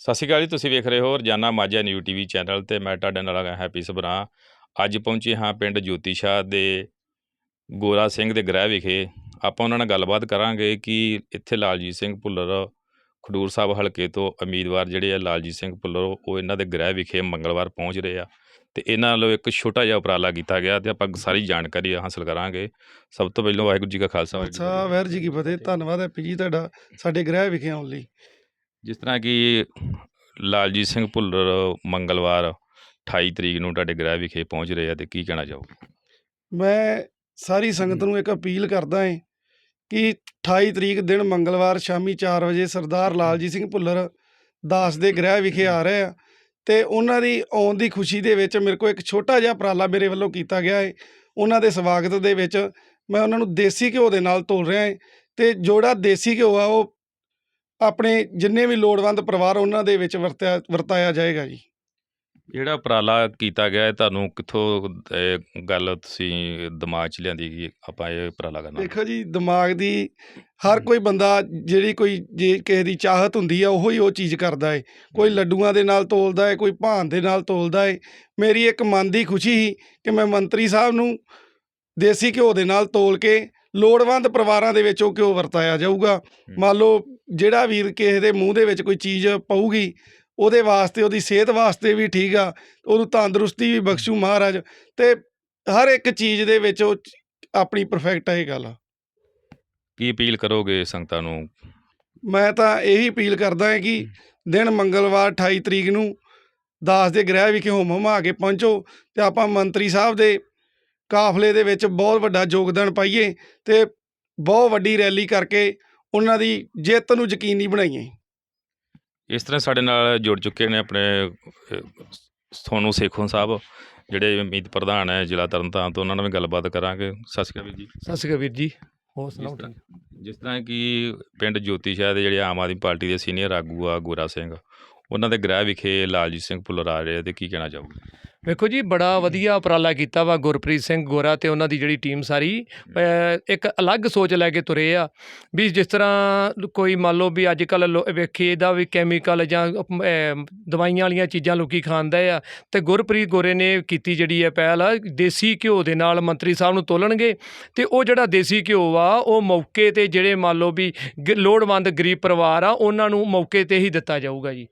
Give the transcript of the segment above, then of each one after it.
ਸਤਿ ਸ਼੍ਰੀ ਅਕਾਲ ਜੀ ਤੁਸੀਂ ਵੇਖ ਰਹੇ ਹੋ ਰੋਜ਼ਾਨਾ ਮਾਝਾ ਨਿਊ ਟੀਵੀ ਚੈਨਲ ਤੇ ਮੈਂ ਤੁਹਾਡੇ ਨਾਲ ਹੈਗਾ ਹੈਪੀ ਸਬਰਾ ਅੱਜ ਪਹੁੰਚੇ ਹਾਂ ਪਿੰਡ ਜੋਤੀ ਸ਼ਾਹ ਦੇ ਗੋਰਾ ਸਿੰਘ ਦੇ ਗ੍ਰਹਿ ਵਿਖੇ। ਆਪਾਂ ਉਹਨਾਂ ਨਾਲ ਗੱਲਬਾਤ ਕਰਾਂਗੇ ਕਿ ਇੱਥੇ ਲਾਲਜੀਤ ਸਿੰਘ ਭੁੱਲਰ ਖਡੂਰ ਸਾਹਿਬ ਹਲਕੇ ਤੋਂ ਉਮੀਦਵਾਰ ਜਿਹੜੇ ਆ ਲਾਲਜੀਤ ਸਿੰਘ ਭੁੱਲਰ ਉਹ ਇਹਨਾਂ ਦੇ ਗ੍ਰਹਿ ਵਿਖੇ ਮੰਗਲਵਾਰ ਪਹੁੰਚ ਰਹੇ ਆ। ਤੇ ਇਹਨਾਂ ਵੱਲੋਂ ਇੱਕ ਛੋਟਾ ਜਿਹਾ ਉਪਰਾਲਾ ਕੀਤਾ ਗਿਆ ਤੇ ਆਪਾਂ ਸਾਰੀ ਜਾਣਕਾਰੀ ਹਾਸਲ ਕਰਾਂਗੇ। ਸਭ ਤੋਂ ਪਹਿਲਾਂ ਵਾਹਿਗੁਰੂ ਜੀ ਕਾ ਖਾਲਸਾ ਵਾਹਿਗੁਰੂ ਜੀ ਕੀ ਫਤਿਹ। ਧੰਨਵਾਦ ਹੈ ਜੀ ਤੁਹਾਡਾ ਸਾਡੇ ਗ੍ਰਹਿ ਵਿਖੇ ਆਉਣ ਲਈ। ਜਿਸ ਤਰ੍ਹਾਂ ਕਿ ਲਾਲਜੀਤ ਸਿੰਘ ਭੁੱਲਰ ਮੰਗਲਵਾਰ 28 ਤਰੀਕ ਨੂੰ ਤੁਹਾਡੇ ਗ੍ਰਹਿ ਵਿਖੇ ਪਹੁੰਚ ਰਹੇ ਆ ਤੇ ਕੀ ਕਹਿਣਾ ਚਾਹੋਗੇ? ਮੈਂ ਸਾਰੀ ਸੰਗਤ ਨੂੰ ਇੱਕ ਅਪੀਲ ਕਰਦਾ ਹਾਂ ਕਿ 28 ਤਰੀਕ ਦਿਨ ਮੰਗਲਵਾਰ ਸ਼ਾਮੀ 4 ਵਜੇ ਸਰਦਾਰ ਲਾਲਜੀਤ ਸਿੰਘ ਭੁੱਲਰ ਦਾਸ ਦੇ ਗ੍ਰਹਿ ਵਿਖੇ ਆ ਰਹੇ ਆ ਤੇ ਉਹਨਾਂ ਦੀ ਆਉਣ ਦੀ ਖੁਸ਼ੀ ਦੇ ਵਿੱਚ ਮੇਰੇ ਕੋਲ ਇੱਕ ਛੋਟਾ ਜਿਹਾ ਉਪਰਾਲਾ ਮੇਰੇ ਵੱਲੋਂ ਕੀਤਾ ਗਿਆ ਹੈ ਉਹਨਾਂ ਦੇ ਸਵਾਗਤ ਦੇ ਵਿੱਚ ਮੈਂ ਉਹਨਾਂ ਨੂੰ ਦੇਸੀ ਘਿਓ ਦੇ ਨਾਲ ਤੋਲ ਰਿਹਾ ਹਾਂ ਤੇ ਜਿਹੜਾ ਦੇਸੀ ਘਿਓ ਆ ਉਹ ਆਪਣੇ ਜਿੰਨੇ ਵੀ ਲੋੜਵੰਦ ਪਰਿਵਾਰ ਉਹਨਾਂ ਦੇ ਵਿੱਚ ਵਰਤਿਆ ਵਰਤਾਇਆ ਜਾਏਗਾ ਜੀ। ਜਿਹੜਾ ਉਪਰਾਲਾ ਕੀਤਾ ਗਿਆ ਹੈ ਤੁਹਾਨੂੰ ਕਿੱਥੋਂ ਇਹ ਗੱਲ ਤੁਸੀਂ ਦਿਮਾਗ 'ਚ ਲਿਆਂਦੀ ਕਿ ਆਪਾਂ ਇਹ ਉਪਰਾਲਾ ਕਰਨਾ? ਦੇਖੋ ਜੀ ਦਿਮਾਗ ਦੀ ਹਰ ਕੋਈ ਬੰਦਾ ਜਿਹੜੀ ਕੋਈ ਜੇ ਕਿਸੇ ਦੀ ਚਾਹਤ ਹੁੰਦੀ ਆ ਉਹੋ ਹੀ ਉਹ ਚੀਜ਼ ਕਰਦਾ ਹੈ ਕੋਈ ਲੱਡੂਆਂ ਦੇ ਨਾਲ ਤੋਲਦਾ ਹੈ ਕੋਈ ਭਾਨ ਦੇ ਨਾਲ ਤੋਲਦਾ ਹੈ ਮੇਰੀ ਇੱਕ ਮਨ ਦੀ ਖੁਸ਼ੀ ਸੀ ਕਿ ਮੈਂ ਮੰਤਰੀ ਸਾਹਿਬ ਨੂੰ ਦੇਸੀ ਘਿਓ ਦੇ ਨਾਲ ਤੋਲ ਕੇ ਲੋੜਵੰਦ ਪਰਿਵਾਰਾਂ ਦੇ ਵਿੱਚ ਉਹ ਘਿਓ ਵਰਤਾਇਆ ਜਾਊਗਾ? ਮੰਨ ਲਓ ਜਿਹੜਾ ਵੀਰ ਕਿਸੇ ਦੇ ਮੂੰਹ ਦੇ ਵਿੱਚ ਕੋਈ ਚੀਜ਼ ਪਊਗੀ ਉਹਦੇ ਵਾਸਤੇ ਉਹਦੀ ਸਿਹਤ ਵਾਸਤੇ ਵੀ ਠੀਕ ਆ ਉਹਨੂੰ ਤੰਦਰੁਸਤੀ ਵੀ ਬਖਸ਼ੂ ਮਹਾਰਾਜ ਤੇ ਹਰ ਇੱਕ ਚੀਜ਼ ਦੇ ਵਿੱਚ ਉਹ ਆਪਣੀ ਪਰਫੈਕਟ ਹੈ ਇਹ ਗੱਲ। ਕੀ ਅਪੀਲ ਕਰੋਗੇ ਸੰਗਤਾਂ ਨੂੰ? ਮੈਂ ਤਾਂ ਇਹੀ ਅਪੀਲ ਕਰਦਾ ਹਾਂ ਕਿ ਦਿਨ ਮੰਗਲਵਾਰ 28 ਤਰੀਕ ਨੂੰ ਦਾਸ ਦੇ ਗ੍ਰਹਿ ਵਿਖੇ ਹੋਮ ਹਮਾ ਕੇ ਪਹੁੰਚੋ ਤੇ ਆਪਾਂ ਮੰਤਰੀ ਸਾਹਿਬ ਦੇ ਕਾਫਲੇ ਦੇ ਵਿੱਚ ਬਹੁਤ ਵੱਡਾ ਯੋਗਦਾਨ ਪਾਈਏ ਤੇ ਬਹੁਤ ਵੱਡੀ ਰੈਲੀ ਕਰਕੇ ਉਹਨਾਂ ਦੀ ਜਿੱਤ ਨੂੰ ਯਕੀਨੀ ਬਣਾਈਏ। ਇਸ ਤਰ੍ਹਾਂ ਸਾਡੇ ਨਾਲ ਜੁੜ ਚੁੱਕੇ ਨੇ ਆਪਣੇ ਸੋਨੂੰ ਸੇਖੋਂ ਸਾਹਿਬ ਜਿਹੜੇ ਉਮੀਦ ਪ੍ਰਧਾਨ ਹੈ ਜ਼ਿਲ੍ਹਾ ਤਰਨਤਾਰਨ ਤੋਂ ਉਹਨਾਂ ਨਾਲ ਵੀ ਗੱਲਬਾਤ ਕਰਾਂਗੇ। ਸਤਿ ਸ਼੍ਰੀ ਅਕਾਲ ਵੀਰ ਜੀ। ਸਤਿ ਸ਼੍ਰੀ ਅਕਾਲ ਵੀਰ ਜੀ ਹੋਰ ਸੁਣਾਓ? ਜਿਸ ਤਰ੍ਹਾਂ ਕਿ ਪਿੰਡ ਜੋਤੀ ਸ਼ਾਹ ਦੇ ਜਿਹੜੇ ਆਮ ਆਦਮੀ ਪਾਰਟੀ ਦੇ ਸੀਨੀਅਰ ਆਗੂ ਆ ਗੋਰਾ ਸਿੰਘ ਉਹਨਾਂ ਦੇ ਗ੍ਰਹਿ ਵਿਖੇ ਲਾਲਜੀਤ ਸਿੰਘ ਭੁੱਲਰ ਆ ਰਹੇ ਆ ਤੇ ਕੀ ਕਹਿਣਾ ਚਾਹੋਗੇ? ਵੇਖੋ ਜੀ ਬੜਾ ਵਧੀਆ ਉਪਰਾਲਾ ਕੀਤਾ ਵਾ ਗੁਰਪ੍ਰੀਤ ਸਿੰਘ ਗੋਰਾ ਤੇ ਉਹਨਾਂ ਦੀ ਜਿਹੜੀ ਟੀਮ ਸਾਰੀ। ਇੱਕ ਅਲੱਗ ਸੋਚ ਲੈ ਕੇ ਤੁਰੇ ਆ ਵੀ ਜਿਸ ਤਰ੍ਹਾਂ ਕੋਈ ਮੰਨ ਲਓ ਵੀ ਅੱਜ ਕੱਲ ਵੇਖੀ ਦਾ ਵੀ ਕੈਮੀਕਲ ਜਾਂ ਦਵਾਈਆਂ ਵਾਲੀਆਂ ਚੀਜ਼ਾਂ ਲੋਕੀ ਖਾਂਦੇ ਆ ਤੇ ਗੁਰਪ੍ਰੀਤ ਗੋਰੇ ਨੇ ਕੀਤੀ ਜਿਹੜੀ ਹੈ ਪਹਿਲ ਦੇਸੀ ਘਿਓ ਦੇ ਨਾਲ ਮੰਤਰੀ ਸਾਹਿਬ ਨੂੰ ਤੋਲਣਗੇ ਤੇ ਉਹ ਜਿਹੜਾ ਦੇਸੀ ਘਿਓ ਆ ਉਹ ਮੌਕੇ ਤੇ ਜਿਹੜੇ ਮੰਨ ਲਓ ਵੀ ਲੋੜਵੰਦ ਗਰੀਬ ਪਰਿਵਾਰ ਆ ਉਹਨਾਂ ਨੂੰ ਮੌਕੇ ਤੇ ਹੀ ਦਿੱਤਾ ਜਾਊਗਾ ਜੀ।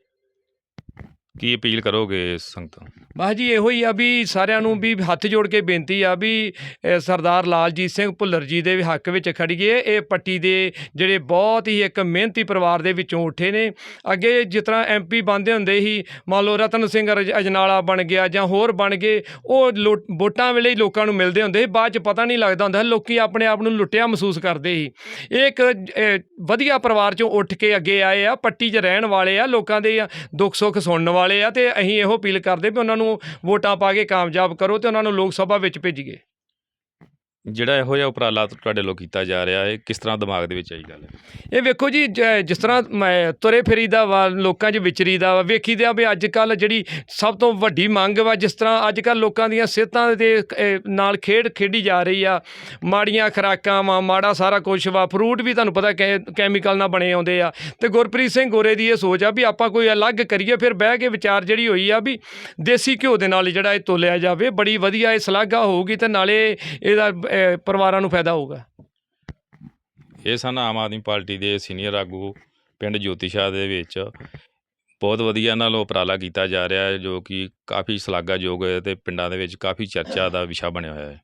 ਕੀ ਅਪੀਲ ਕਰੋਗੇ ਸੰਗਤਾਂ ਨੂੰ? ਜੀ ਇਹੋ ਹੀ ਆ ਵੀ ਸਾਰਿਆਂ ਨੂੰ ਵੀ ਹੱਥ ਜੋੜ ਕੇ ਬੇਨਤੀ ਆ ਵੀ ਸਰਦਾਰ ਲਾਲਜੀਤ ਸਿੰਘ ਭੁੱਲਰ ਜੀ ਦੇ ਹੱਕ ਵਿੱਚ ਖੜੀਏ ਇਹ ਪੱਟੀ ਦੇ ਜਿਹੜੇ ਬਹੁਤ ਹੀ ਇੱਕ ਮਿਹਨਤੀ ਪਰਿਵਾਰ ਦੇ ਵਿੱਚੋਂ ਉੱਠੇ ਨੇ। ਅੱਗੇ ਜਿਸ ਤਰ੍ਹਾਂ ਐਮਪੀ ਬਣਦੇ ਹੁੰਦੇ ਸੀ, ਮੰਨ ਲਓ ਰਤਨ ਸਿੰਘ ਅਜ- ਅਜਨਾਲਾ ਬਣ ਗਿਆ ਜਾਂ ਹੋਰ ਬਣ ਗਏ, ਉਹ ਲੋ- ਵੋਟਾਂ ਵੇਲੇ ਲੋਕਾਂ ਨੂੰ ਮਿਲਦੇ ਹੁੰਦੇ ਸੀ। ਬਾਅਦ ਚ ਪਤਾ ਨਹੀਂ ਲੱਗਦਾ ਹੁੰਦਾ ਲੋਕੀ ਆਪਣੇ ਆਪ ਨੂੰ ਲੁੱਟਿਆ ਮਹਿਸੂਸ ਕਰਦੇ ਸੀ। ਇਹ ਇੱਕ ਵਧੀਆ ਪਰਿਵਾਰ ਚੋਂ ਉੱਠ ਕੇ ਅੱਗੇ ਆਏ ਆ, ਪੱਟੀ 'ਚ ਰਹਿਣ ਵਾਲੇ ਆ, ਲੋਕਾਂ ਦੇ ਦੁੱਖ ਸੁੱਖ ਸੁਣਨ ਵਾਲੇ ਆ ਤੇ ਅਸੀਂ ਇਹੋ ਅਪੀਲ ਕਰਦੇ ਵੀ ਉਹਨਾਂ ਨੂੰ ਵੋਟਾਂ ਪਾ ਕੇ ਕਾਮਯਾਬ ਕਰੋ ਤੇ ਉਹਨਾਂ ਨੂੰ ਲੋਕ ਸਭਾ ਵਿੱਚ ਭੇਜੀਏ। ਜਿਹੜਾ ਇਹੋ ਜਿਹਾ ਉਪਰਾਲਾ ਤੁਹਾਡੇ ਵੱਲੋਂ ਕੀਤਾ ਜਾ ਰਿਹਾ ਹੈ ਕਿਸ ਤਰ੍ਹਾਂ ਦਿਮਾਗ ਦੇ ਵਿੱਚ ਆਈ ਗੱਲ ਇਹ ਵੇਖੋ ਜੀ ਜ- ਜਿਸ ਤਰ੍ਹਾਂ ਮੈਂ ਤੁਰੇ ਫਿਰੀ ਦਾ ਵਾ ਲੋਕਾਂ 'ਚ ਵਿਚਰੀ ਦਾ ਵਾ ਵੇਖੀ ਦਾ ਵੀ ਅੱਜ ਕੱਲ ਜਿਹੜੀ ਸਭ ਤੋਂ ਵੱਡੀ ਮੰਗ ਵਾ ਜਿਸ ਤਰ੍ਹਾਂ ਅੱਜ ਕੱਲ ਲੋਕਾਂ ਦੀਆਂ ਸਿਹਤਾਂ ਦੇ ਅਹ, ਨਾਲ ਖੇਡ ਖੇਡੀ ਜਾ ਰਹੀ ਆ ਮਾੜੀਆਂ ਖੁਰਾਕਾਂ ਵਾ ਮਾੜਾ ਸਾਰਾ ਕੁਝ ਵਾ ਫਰੂਟ ਵੀ ਤੁਹਾਨੂੰ ਪਤਾ ਕੈ- ਕੈਮੀਕਲ ਨਾਲ ਬਣੇ ਆਉਂਦੇ ਆ ਤੇ ਗੁਰਪ੍ਰੀਤ ਸਿੰਘ ਗੋਰੇ ਦੀ ਇਹ ਸੋਚ ਆ ਵੀ ਆਪਾਂ ਕੋਈ ਅਲੱਗ ਕਰੀਏ ਫਿਰ ਬਹਿ ਕੇ ਵਿਚਾਰ ਜਿਹੜੀ ਹੋਈ ਆ ਵੀ ਦੇਸੀ ਘਿਓ ਦੇ ਨਾਲ ਜਿਹੜਾ ਇਹ ਤੋਲਿਆ ਜਾਵੇ ਬੜੀ ਵਧੀਆ ਇਹ ਸ਼ਲਾਘਾ ਹੋਊਗੀ ਤੇ ਨਾਲੇ ਇਹਦਾ ਅਹ, ਪਰਿਵਾਰਾਂ ਨੂੰ ਫਾਇਦਾ ਹੋਊਗਾ? ਇਹ ਸਨ ਆਮ ਆਦਮੀ ਪਾਰਟੀ ਦੇ ਸੀਨੀਅਰ ਆਗੂ ਪਿੰਡ ਜੋਤੀਸ਼ਾਹ ਦੇ ਵਿੱਚ। ਬਹੁਤ ਵਧੀਆ ਨਾਲ ਉਪਰਾਲਾ ਕੀਤਾ ਜਾ ਰਿਹਾ ਹੈ ਜੋ ਕਿ ਕਾਫੀ ਸ਼ਲਾਘਾਯੋਗ ਹੈ ਤੇ ਪਿੰਡਾਂ ਦੇ ਵਿੱਚ ਕਾਫੀ ਚਰਚਾ ਦਾ ਵਿਸ਼ਾ ਬਣਿਆ ਹੋਇਆ ਹੈ।